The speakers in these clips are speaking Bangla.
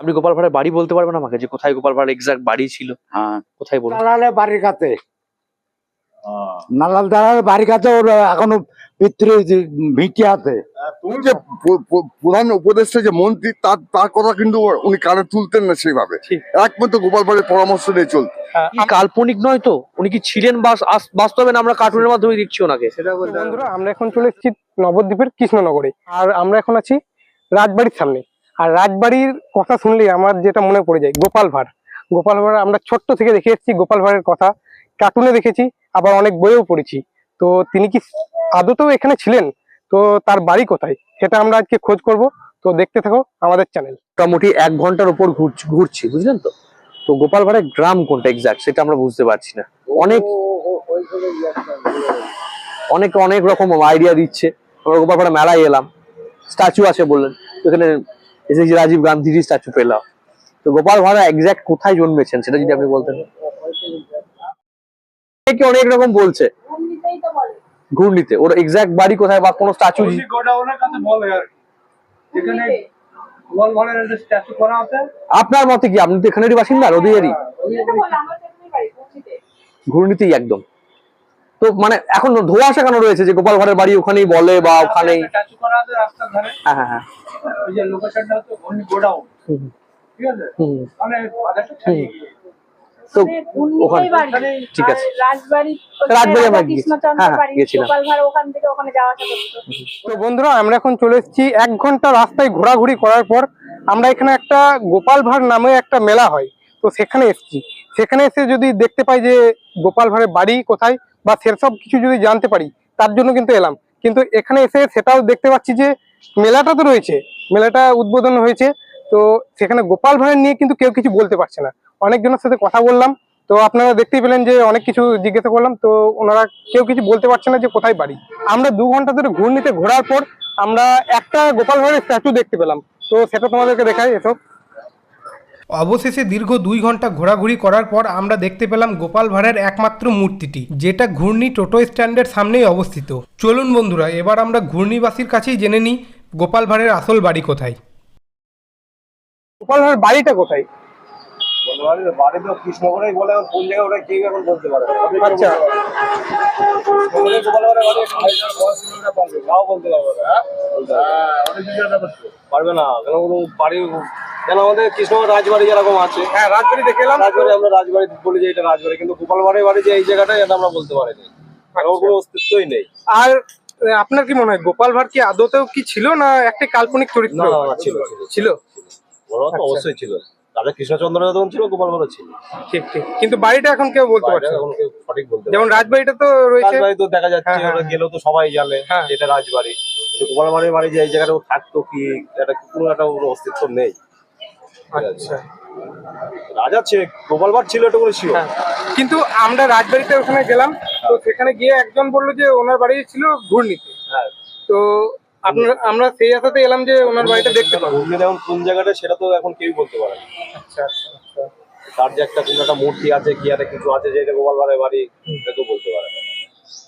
আপনি গোপাল ভাড়ের বাড়ি বলতে পারবেন আমাকে যে কোথায় গোপাল ভাড়ের এক্সাক্ট বাড়ি ছিল? হ্যাঁ। কোথায় বলুন। দালালে বাড়ির কাছে। নালাল দালালের বাড়ির কাছে ওর এখনও পিতৃ ভিটি আছে। তুমি যে প্র- প্র- প্রধান উপদেষ্টা যে মন্ত্রী তার তার কথা কিন্তু উনি কানে তুলতেন না সেইভাবে। একমাত্র গোপাল ভাড়ের পরামর্শ দিয়ে চলত কাল্পনিক নয় তো? উনি কি ছিলেন বাস্তবে না আমরা কার্টুনের মাধ্যমে দেখছি ওনাকে? সেটা বলতে বন্ধুরা আমরা এখন চলে এসেছি নবদ্বীপের কৃষ্ণনগরে। আর আমরা এখন আছি রাজবাড়ির সামনে। আর রাজবাড়ির কথা শুনলেই আমার যেটা মনে পড়ে যায় গোপাল ভাঁড়। গোপাল ভাঁড় আমরা ছোট্ট থেকে দেখে এসেছি গোপাল ভাঁড়ের কথা। কার্টুনে দেখেছি আবার অনেক বইও পড়েছি। তো তিনি কি আদতেও এখানে ছিলেন? তো তার বাড়ি কোথায়? সেটা আমরা আজকে খোঁজ করব। তো দেখতে থাকো আমাদের চ্যানেল মোটামুটি এক ঘণ্টার উপর ঘুরছি ঘুরছি বুঝলেন তো? তো গোপাল ভাড়ের গ্রাম কোনটা এক্সাক্ট সেটা আমরা বুঝতে পারছি না। অনেক অনেক অনেক রকম আইডিয়া দিচ্ছে। আমরা গোপাল ভাড়া মেলায় এলাম। স্ট্যাচু আছে বললেন। তো এসেছি রাজীব গান্ধীর স্ট্যাচু পেলাম। তো গোপাল ভাড়া এক্সাক্ট কোথায় জন্মেছেন সেটা যদি আপনি বলতেন? অনেকে অনেক রকম বলছে। ঘূর্ণিতে ওর এক্স্যাক্ট বাড়ি কোথায় বা কোনো স্ট্যাচু আপনার মতে কি? আপনি তো এখানেরই বাসিন্দা নদীয়ারই ঘূর্ণিতেই একদম। তো মানে এখন ধোঁয়াশা কেন রয়েছে যে গোপাল ভাড়ের বাড়ি ওখানেই বলে বা ওখানেই? ধারে হ্যাঁ হ্যাঁ হ্যাঁ। ওই যে লোকেশনটা হচ্ছে গোডাউন। ঠিক আছে? মানে। তো ওখানে ঠিক আছে। রাজবাড়ি রাজবাড়ি আমরা তো বন্ধুরা আমরা এখন চলে এসেছি। এক ঘণ্টা রাস্তায় ঘোরাঘুরি করার পর আমরা এখানে একটা গোপাল ভাঁড় নামে একটা মেলা হয়। তো সেখানে এসেছি। সেখানে এসে যদি দেখতে পাই যে গোপাল ভাঁড়ের বাড়ি কোথায় বা সেসব কিছু যদি জানতে পারি, তার জন্য কিন্তু এলাম। কিন্তু এখানে এসে সেটাও দেখতে পাচ্ছি যে মেলাটা তো রয়েছে, মেলাটা উদ্বোধন হয়েছে। তো সেখানে গোপাল ভাঁড়ের নিয়ে কিন্তু কেউ কিছু বলতে পারছে না। অনেকজনের সাথে কথা বললাম। তো আপনারা দেখতেই পেলেন যে অনেক কিছু জিজ্ঞাসা করলাম। তো ওনারা কেউ কিছু বলতে পারছে না যে কোথায় বাড়ি। আমরা দু ঘণ্টা ধরে ঘূর্ণিতে ঘোরার পর আমরা একটা গোপাল ভাঁড়ের স্ট্যাচু দেখতে পেলাম। তো সেটা তোমাদেরকে দেখাই এসব। অবশেষে দীর্ঘ দুই ঘণ্টা ঘোরাঘুরি করার পর আমরা দেখতে পেলাম গোপাল ভাঁড়ের একমাত্র মূর্তিটি যেটা ঘূর্ণি টোটো স্ট্যান্ডের সামনেই অবস্থিত। চলুন বন্ধুরা এবার আমরা ঘূর্ণিবাসীর কাছেই জেনে নিই গোপাল ভাঁড়ের আসল বাড়ি কোথায়। গোপাল ভাঁড়ের বাড়িটা কোথায়? বাড়ি তো কৃষ্ণগড়েই বলে কোন জায়গায় ওটা কেউ এখন বলতে পারে। আচ্ছা। হ্যাঁ? হ্যাঁ। পারবে না কেন বাড়ি কেন আমাদের কৃষ্ণগড় রাজবাড়ি যেরকম আছে? হ্যাঁ রাজবাড়ি দেখে এলাম রাজবাড়ি আমরা রাজবাড়ি বলি যে এটা রাজবাড়ি কিন্তু গোপাল বাড়ির বাড়ি যে এই জায়গাটাই এটা আমরা বলতে পারিনি। ওর কোনো অস্তিত্বই নেই। আর আপনার কি মনে হয় গোপাল ভাঁড় কি আদতেও কি ছিল না একটা কাল্পনিক চরিত্র? ছিল, ছিল। আচ্ছা। অবশ্যই ছিল। রাজা কৃষ্ণচন্দ্র যখন ছিল গোপাল বাড়ি ছিল। ঠিক ঠিক। কিন্তু বাড়িটা এখন কেউ বলতে পারছে এখন কেউ সঠিক বলতে যেমন রাজবাড়িটা তো রয়েছে। রাজবাড়ি তো দেখা যাচ্ছে হ্যাঁ, হ্যাঁ, ওরা গেলেও তো সবাই জানে হ্যাঁ। এটা রাজবাড়ি। গোপাল বাড়ির বাড়ি যে এই জায়গাটা থাকতো কি এটা কোনো একটা ওর অস্তিত্ব নেই? আচ্ছা। রাজা ছিল গোপাল ভাড় ছিল এটা করে হ্যাঁ। কিন্তু আমরা রাজবাড়িতে ওখানে গেলাম তো সেখানে গিয়ে একজন বলল যে ওনার বাড়ি ছিল ঘূর্ণিতে। হ্যাঁ। তো আপনার আমরা সেই আশাতে এলাম যে ওনার বাড়িটা দেখতে পাবো। ঘুরলে এখন কোন জায়গাটা সেটা তো এখন কেউ বলতে পারে না। আচ্ছা আচ্ছা আচ্ছা। তার যে একটা কোনো একটা মূর্তি আছে কি একটা কিছু আছে যে এটা গোপাল ভাড়ের বাড়ি এটা কেউ বলতে পারে না।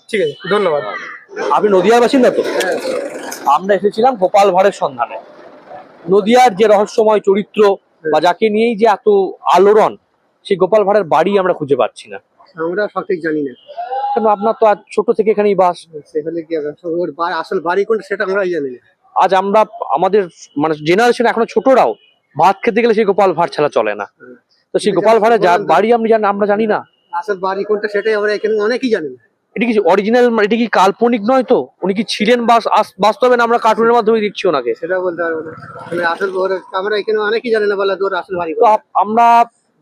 ঠিক আছে ধন্যবাদ। আপনি নদিয়ার বাসিন্দা তো? আমরা এসেছিলাম গোপাল ভাঁড়ের সন্ধানে। নদিয়ার যে রহস্যময় চরিত্র বা যাকে নিয়েই যে এত আলোড়ন সেই গোপাল ভাঁড়ের বাড়ি আমরা খুঁজে পাচ্ছি না। আমরা সঠিক জানি না। কেন আপনার তো আজ ছোট থেকে এখানেই বাস। সেখানে কি ওর আসল বাড়ি কোনটা সেটা আমরা জানি না। আজ আমরা আমাদের মানে জেনারেশন এখনও ছোটরাও ভাত খেতে গেলে সেই গোপাল ভাঁড় ছাড়া চলে না। তো সেই গোপাল ভাঁড়ের বাড়ি জানি আমরা জানি না। আসল বাড়ি কোনটা সেটাই আমরা এখানে অনেকেই জানি না। এটা কি অরিজিনাল এটা কি কাল্পনিক নয় তো? উনি কি ছিলেন বাস্তবে না আমরা কার্টুনের মাধ্যমে দেখছি ওনাকে? সেটা বলতে পারব না। মানে আসল আমরা এখানে অনেকেই জানি না বলে ওর আসল বাড়ি তো আমরা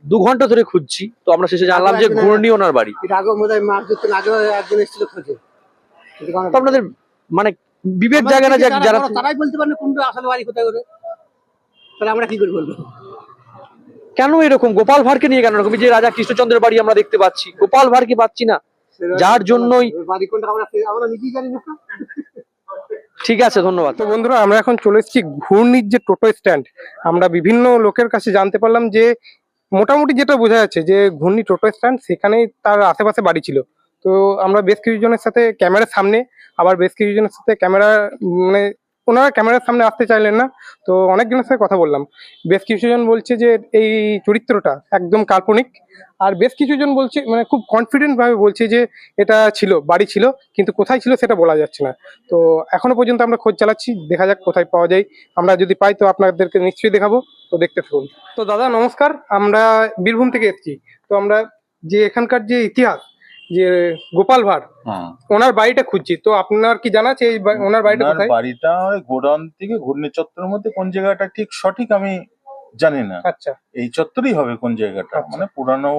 দু ঘণ্টা ধরে খুঁজছি তো আমরা শেষে জানলাম যে ঘূর্ণি ওনার বাড়ি। হয় মাস দুদিন আগেও একজন এসেছিল খোঁজে। তো আপনাদের মানে বিবেক জায়গা না যারা যারা তারাই বলতে পারে কোনটা আসল বাড়ি কোথায় করে। তাহলে আমরা কি করে বলব? কেন এরকম? গোপাল ভাঁড়কে নিয়ে কেন এরকম? যে রাজা কৃষ্ণচন্দ্রের বাড়ি আমরা দেখতে পাচ্ছি। গোপাল ভাঁড়কে পাচ্ছি না। যার জন্যই ঠিক আছে ধন্যবাদ। তো বন্ধুরা আমরা এখন চলে এসেছি ঘূর্ণির যে টোটো স্ট্যান্ড। আমরা বিভিন্ন লোকের কাছে জানতে পারলাম যে মোটামুটি যেটা বোঝা যাচ্ছে যে ঘূর্ণি টোটো স্ট্যান্ড সেখানেই তার আশেপাশে বাড়ি ছিল। তো আমরা বেশ কিছুজনের সাথে ক্যামেরার সামনে আবার বেশ কিছুজনের সাথে ক্যামেরা মানে ওনারা ক্যামেরার সামনে আসতে চাইলেন না, তো অনেকজনের সাথে কথা বললাম। বেশ কিছুজন বলছে যে এই চরিত্রটা একদম কাল্পনিক, আর বেশ কিছুজন বলছে মানে খুব কনফিডেন্ট ভাবে বলছে যে এটা ছিল, বাড়ি ছিল, কিন্তু কোথায় ছিল সেটা বলা যাচ্ছে না। তো এখনও পর্যন্ত আমরা খোঁজ চালাচ্ছি, দেখা যাক কোথায় পাওয়া যায়। আমরা যদি পাই তো আপনাদেরকে নিশ্চয়ই দেখাবো, তো দেখতে থাকুন। তো দাদা, নমস্কার, আমরা বীরভূম থেকে এসেছি। তো আমরা যে এখানকার যে ইতিহাস যে গোপাল ভাঁড় ওনার বাড়িটা খুঁজছি। তো আপনার কি জানা আছে এই বা- ওনার বাড়িটা কোথায়? বাড়িটা গোডাউন থেকে ঘূর্ণি চত্বরের মধ্যে কোন জায়গাটা ঠিক সঠিক আমি জানি না। আচ্ছা। এই চত্বরেই হবে কোন জায়গাটা আচ্ছা। মানে পুরানো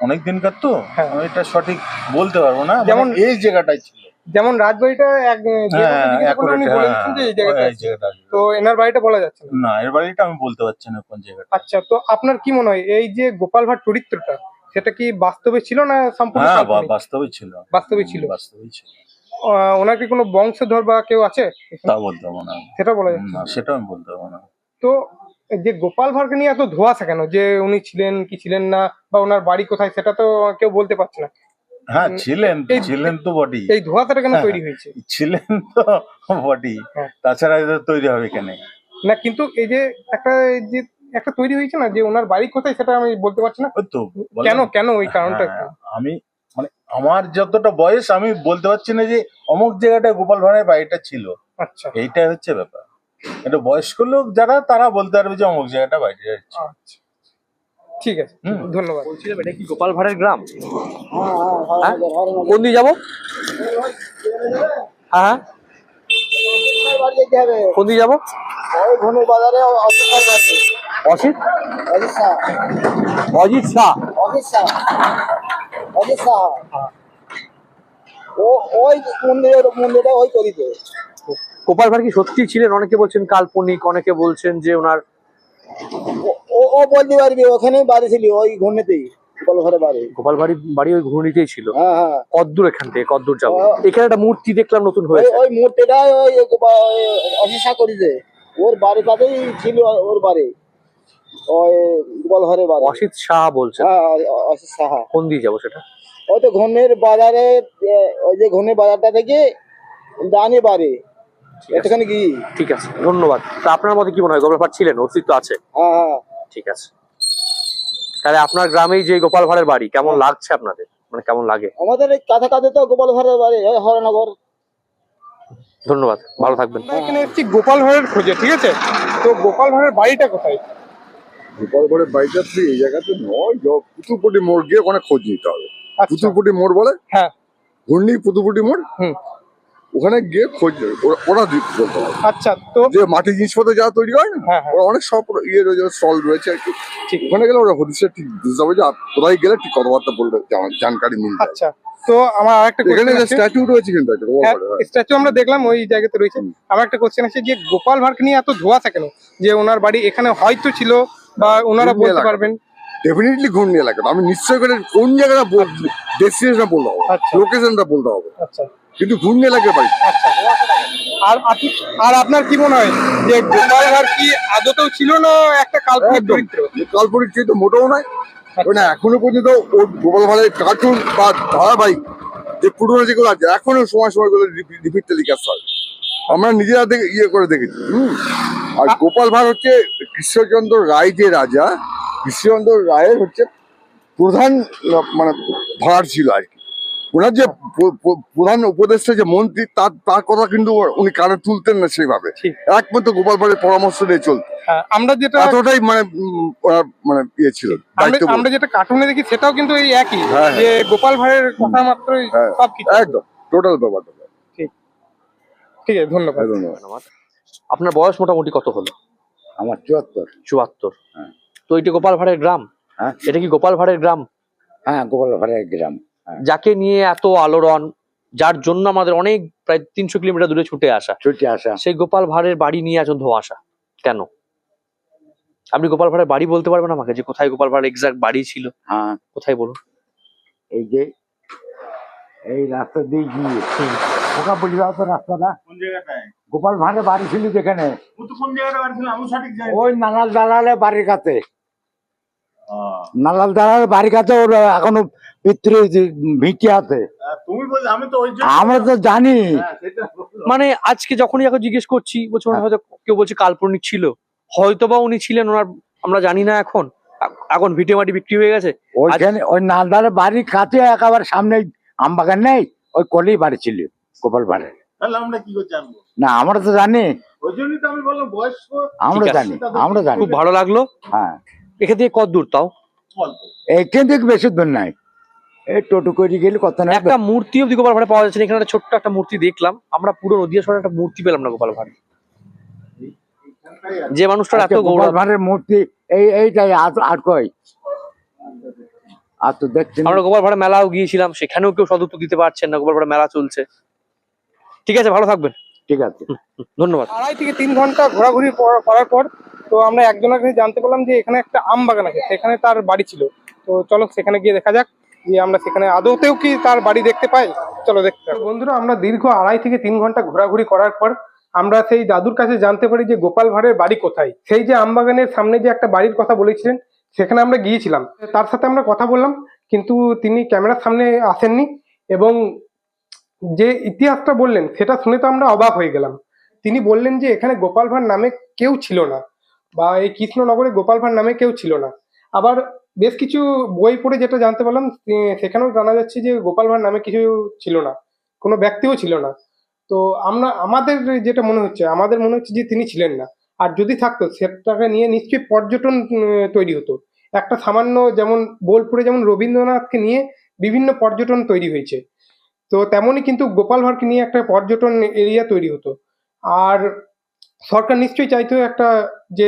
অনেক দিনকার তো হ্যাঁ। আমি এটা সঠিক বলতে পারব না যেমন- যেমন এই জায়গাটাই ছিল। যেমন রাজবাড়িটা এক যে হ্যাঁ উনি বলে হ্যাঁ, দিচ্ছেন যে এই ওই জায়গাটা এই জায়গাটা তো এনার বাড়িটা বলা যাচ্ছে না? না এর বাড়িটা আমি বলতে পারছি না কোন জায়গাটা। আচ্ছা তো আপনার কি মনে হয় এই যে গোপাল ভাঁড় চরিত্রটা সেটা কি বাস্তবে ছিল না সম্পূর্ণ হ্যাঁ বা- কাল্পনিক? বাস্তবেই ছিল। বাস্তবে ছিল। বাস্তবেই ছিল। আহ, ওনার কি কোনো বংশধর বা কেউ আছে? তা বলতে পারব না। সেটা বলা যাচ্ছে। না সেটা আমি বলতে পারব না। তো এই যে গোপাল ভাঁড়কে নিয়ে এত ধোয়াশা কেন? যে উনি ছিলেন কি ছিলেন না বা ওনার বাড়ি কোথায় সেটা তো কেউ বলতে পারছে না। হ্যাঁ ছিলেন এই- ছিলেন তো বডি এই ধোয়াশাটা কেন হ্যাঁ। তৈরি হয়েছে? ছিলেন তো বডি হ্যাঁ। তাছাড়া এদের তৈরি হবে কেন? না কিন্তু এই যে একটা এই যে একটা তৈরি হয়েছে না যে ওনার বাড়ি কোথায় সেটা আমি বলতে পারছি না। ওই তো কেন কেন ওই কারণটা? হ্যাঁ, আমি মানে আমার যতটা বয়স আমি বলতে পারছি না যে অমুক জায়গাটায় গোপাল ভাঁড়ের বাড়িটা ছিল। আচ্ছা। এইটাই হচ্ছে ব্যাপার। এটা বয়স্ক লোক যারা তারা বলতে পারবে যে অমুক জায়গাটা বাড়িটা আছে আচ্ছা। ঠিক আছে। হুম। ধন্যবাদ। বলছিলাম এটা কি গোপাল ভাঁড়ের গ্রাম? হ্যাঁ? কোন দিকে যাব? হ্যাঁ হ্যাঁ। কোন দিকে যাব? বাজারে অসিত অজিত শাহ। অজিত শাহ। অজিত শাহ। অজিত শাহ। ও ওই মন্দিরের মন্দিরটা ওই করিতে গোপাল ভাঁড় কি সত্যি ছিলেন? অনেকে বলছেন কাল্পনিক অনেকে বলছেন যে ওনার ও- ও বলতে পারবি ওখানেই বাড়ি ছিল ওই ঘূর্ণিতেই গোপাল বাড়ি। বাড়ি ওই ঘূর্ণিতেই ছিল। হ্যাঁ হ্যাঁ। কদ্দূর এখান থেকে কদ্দূর যাব। এখানে একটা মূর্তি দেখলাম নতুন হয়েছে। ওই মূর্তিটা ওই অজিত শাহ করিতে ওর বাড়ির কাছেই ছিল ওর বাড়ি। ওই গোপাল ঘরে বাড়ি অসিত শাহ বলছেন। হ্যাঁ অ- অজিত শাহ কোন দিকে যাব সেটা? ওই তো ঘূর্ণির বাজারে ওই যে ঘূর্ণির বাজারটা থেকে ডানে বাড়ি এতখানি কি ঠিক আছে ধন্যবাদ। তা আপনার মতে কি মনে হয় গোপাল ভাঁড় ছিলেন? অস্তিত্ব আছে। হ্যাঁ হ্যাঁ। ঠিক আছে। তাহলে আপনার গ্রামেই যে গোপাল ভাঁড়ের বাড়ি কেমন লাগছে আপনাদের? মানে কেমন লাগে? আমাদের এই কাছে কাছে তো গোপাল ঘরের বাড়ি হরনগর। ধন্যবাদ ভালো থাকবেন। এখানে এসেছি গোপাল ভাঁড়ের খোঁজে ঠিক আছে? তো গোপাল ভাঁড়ের বাড়িটা কোথায়? গোপাল ঘরের বাড়িটা তুই এই জায়গাতে নয় পুতুলপটি মোড় গিয়ে ওখানে খোঁজ নিতে হবে। আচ্ছা। পুতুলপটি মোড় বলে? হ্যাঁ। ঘূর্ণি পুতুলপটি মোড়? হুম। ওখানে গিয়ে খোঁজ। ওরা- বলতে হবে আচ্ছা তো যে মাটির জিনিসপত্র যা তৈরি হয় না হ্যাঁ হ্যাঁ। ওরা অনেক সব ইয়ে রয়েছে স্টল রয়েছে আর কি। ঠিক। ওখানে গেলে ওরা হদিসে ঠিক বুঝতে হবে যে কোথায় গেলে ঠিক কথাবার্তা বলবে জান- জানকারি মিলবে। আচ্ছা তো আমার আরেকটা এখানে স্ট্যাচু রয়েছে কিন্তু ঘরে, হ্যাঁ। স্ট্যাচু আমরা দেখলাম ওই জায়গাতে রয়েছে। আমার একটা কোশ্চেন আছে যে গোপাল ভাঁড়কে নিয়ে এত ধোয়াশা কেন? যে ওনার বাড়ি এখানে হয়তো ছিল বা ওনারা বলতে। পারবেন? ডেফিনেটলি ঘূর্ণি এলাকা। আমি নিশ্চয় করে কোন জায়গাটা ডেস্টিনেশন বলতে হবে। আচ্ছা। লোকেশনটা বলতে হবে। আচ্ছা। কিন্তু ঘূর্ণি এলাকার বাড়ি। আচ্ছা। আর আর আপনার কি মনে হয় যে গোপাল ভাঁড় কি আদতেও ছিল না একটা কাল্পনিক চরিত্র? কাল্পনিক চরিত্র মোটেও নয়। মানে এখনও পর্যন্ত ওর গোপাল ভাঁড়ের কার্টুন বা ধারাবাহিক যে পুরোনো যেগুলো আছে এখনও সময় সময়গুলো রিপিট টেলিকাস্ট হয়। আমরা নিজেরা দেখে ইয়ে করে দেখেছি আর গোপাল ভাঁড় হচ্ছে কৃষ্ণচন্দ্র রায় যে রাজা কৃষ্ণচন্দ্র রায়ের হচ্ছে প্রধান মানে ভাড় ছিল আর কি। ওনার যে প্র- প্র- প্রধান উপদেষ্টা যে মন্ত্রী তার তার কথা কিন্তু উনি কানে তুলতেন না সেইভাবে। একমাত্র গোপাল ভাঁড়ের পরামর্শ নিয়ে চলত হ্যাঁ, আমরা যেটা এতটাই মানে মানে ইয়ে ছিল আমরা যেটা কার্টুনে দেখি সেটাও কিন্তু এই একই হ্যাঁ, যে গোপাল ভাঁড়ের কথা মাত্রই হ্যাঁ। সব একদম টোটাল ব্যাপারটা ঠিক আছে ধন্যবাদ। ধন্যবাদ। ধন্যবাদ। আপনার বয়স মোটামুটি কত হলো? আমার চুয়াত্তর। চুয়াত্তর। হ্যাঁ। তো এটা গোপাল ভাঁড়ের গ্রাম? হ্যাঁ। এটা কি গোপাল ভাঁড়ের গ্রাম? হ্যাঁ গোপালঘরের গ্রাম। যাকে নিয়ে এত আলোড়ন যার জন্য আমাদের অনেক প্রায় তিনশো কিলোমিটার দূরে ছুটে আসা। ছুটে আসা। সেই গোপাল ভাঁড়ের বাড়ি নিয়ে আসুন ধোঁয়াশা কেন? আপনি গোপাল ভাঁড়ের বাড়ি বলতে পারবেন আমাকে যে কোথায় গোপাল ভাঁড়ের এক্সাক্ট বাড়ি ছিল? হ্যাঁ। কোথায় বলুন। এই যে এই রাস্তা দিয়ে গিয়ে। ওকা বুঝে যাও তো কোন জায়গাটায়? গোপাল ভাঁড়ের বাড়ি ছিল যেখানে। ও তো কোন জায়গাটা বাড়ি ছিল? আমি সঠিক জানি ওই নানাল দালালে বাড়ির কাছে। নালাল দাঁড়ার বাড়ির কাছে ওর এখনও যে ভিটি আছে। তুমি আমি তো ওই আমরা তো জানি। হ্যাঁ। মানে আজকে যখনই এখন জিজ্ঞেস করছি বলছে ওনার হয়তো কেউ বলছে কাল্পনিক ছিল। হয়তো বা উনি ছিলেন ওনার আমরা জানি না এখন। এখন ভিটে মাটি বিক্রি হয়ে গেছে। ওইখানে ওই নালদারের বাড়ির কাছে একেবারে সামনে আম বাগান নেই ওই কলেই বাড়ি ছিল। গোপাল ভাড়ে তাহলে আমরা কি করে জানব? না আমরা তো জানি। ওই জন্যই তো আমি বললাম বয়স্ক আমরা ঠিক আছে। জানি আমরা জানি। খুব ভালো লাগল। হ্যাঁ। এখান থেকে কত দূর তাও? অল্প এইখান থেকে বেশি দূর নাই। এই টোটো করে গেলে কত না একটা মূর্তি অব্দি গোপাল ভাড়ে পাওয়া যাচ্ছে না। এখানে একটা ছোট্ট একটা মূর্তি দেখলাম। আমরা পুরো নদিয়া শহরে একটা মূর্তি পেলাম না গোপাল ভাড়ে। যে মানুষটার এত আচ্ছা, গোপাল গৌরব ভাড়ের মূর্তি এই এইটাই আর আর কই? আর তো দেখছেন আমরা গোপাল ভাড়া মেলাও গিয়েছিলাম সেখানেও কেউ সদুত্তর দিতে পারছেন না গোপাল ভাড়া মেলা চলছে। ঠিক আছে ভালো থাকবেন। ঠিক আছে। ধন্যবাদ। আড়াই থেকে তিন ঘণ্টা ঘোরাঘুরি করার পর তো আমরা একজনের কাছে জানতে পারলাম যে এখানে একটা আম বাগান আছে সেখানে তার বাড়ি ছিল। তো চলো সেখানে গিয়ে দেখা যাক যে আমরা সেখানে আদৌতেও কি তার বাড়ি দেখতে পাই। চলো দেখতে। বন্ধুরা আমরা দীর্ঘ আড়াই থেকে তিন ঘণ্টা ঘোরাঘুরি করার পর আমরা সেই দাদুর কাছে জানতে পারি যে গোপাল ভাঁড়ের বাড়ি কোথায়। সেই যে আম বাগানের সামনে যে একটা বাড়ির কথা বলেছিলেন সেখানে আমরা গিয়েছিলাম। তার সাথে আমরা কথা বললাম কিন্তু তিনি ক্যামেরার সামনে আসেননি এবং যে ইতিহাসটা বললেন, সেটা শুনে তো আমরা অবাক হয়ে গেলাম। তিনি বললেন যে, এখানে গোপাল ভাঁড় নামে কেউ ছিল না, বা এই কৃষ্ণনগরে গোপাল ভাঁড় নামে কেউ ছিল না। আবার বেশ কিছু বই পড়ে যেটা জানতে পারলাম সেখানেও জানা যাচ্ছে যে, গোপাল ভাঁড় নামে কিছু ছিল না, কোনো ব্যক্তিও ছিল না। তো আমরা, আমাদের যেটা মনে হচ্ছে, আমাদের মনে হচ্ছে যে, তিনি ছিলেন না। আর যদি থাকতো, সেটাকে নিয়ে নিশ্চয়ই পর্যটন তৈরি হতো। একটা সামান্য যেমন বোলপুরে যেমন রবীন্দ্রনাথকে নিয়ে বিভিন্ন পর্যটন তৈরি হয়েছে। তো তেমনই কিন্তু গোপাল ভাঁড়কে নিয়ে একটা পর্যটন এরিয়া তৈরি হতো। আর সরকার নিশ্চয়ই চাইতো একটা যে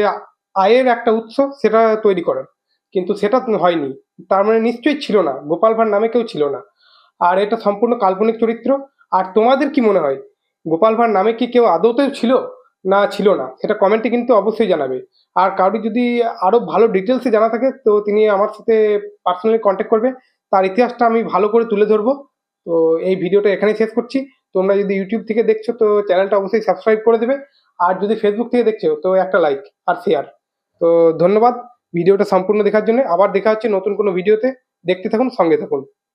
আয়ের একটা উৎস সেটা তৈরি করার, কিন্তু সেটা হয়নি। তার মানে নিশ্চয়ই ছিল না, গোপাল ভাঁড় নামে কেউ ছিল না। আর এটা সম্পূর্ণ কাল্পনিক চরিত্র। আর তোমাদের কি মনে হয়, গোপাল ভাঁড় নামে কি কেউ আদৌতেও ছিল না ছিল না? সেটা কমেন্টে কিন্তু অবশ্যই জানাবে। আর কারোর যদি আরও ভালো ডিটেলসে জানা থাকে, তো তিনি আমার সাথে পার্সোনালি কন্ট্যাক্ট করবে। তার ইতিহাসটা আমি ভালো করে তুলে ধরবো। তো এই ভিডিওটা এখানেই শেষ করছি। তোমরা যদি ইউটিউব থেকে দেখছ, তো চ্যানেলটা অবশ্যই সাবস্ক্রাইব করে দেবে। আর যদি ফেসবুক থেকে দেখছ, তো একটা লাইক আর শেয়ার তো ধন্যবাদ। ভিডিওটা সম্পূর্ণ দেখার জন্য। আবার দেখা হচ্ছে নতুন কোনো ভিডিওতে। দেখতে থাকুন, সঙ্গে থাকুন।